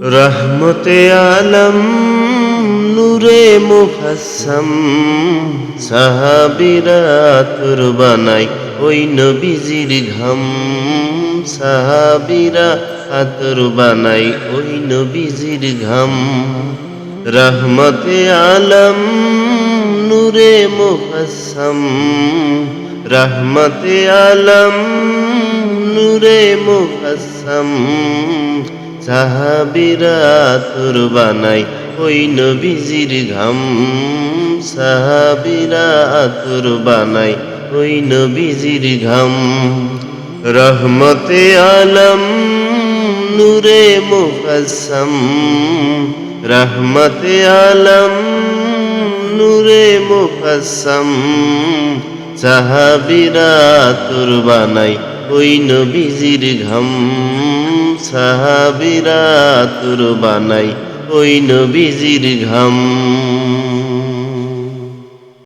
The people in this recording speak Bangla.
রহমতে আলম নূরে মুফাসম, সাহাবিরা বানাই ওই নবীজির ঘাম। সাহাবিরা আতর বানাই ওই নবীজির ঘাম। রহমতে আলম নূরে মুফাসম, রহমতে আলম নূরে মুফাসম। সাহাবিরা তোর বানাই, ওই নবীজির ঘাম। সাহাবিরা তোর বানাই, ওই নবীজির ঘাম। রহমতে আলম, নূরে মুফাসম। রহমতে আলম, নূরে মুফাসম। সাহাবিরা তোর বানাই, ওই নবীজির ঘাম। সাহাবিরা তুর বানাই ওই নবীজির ঘাম।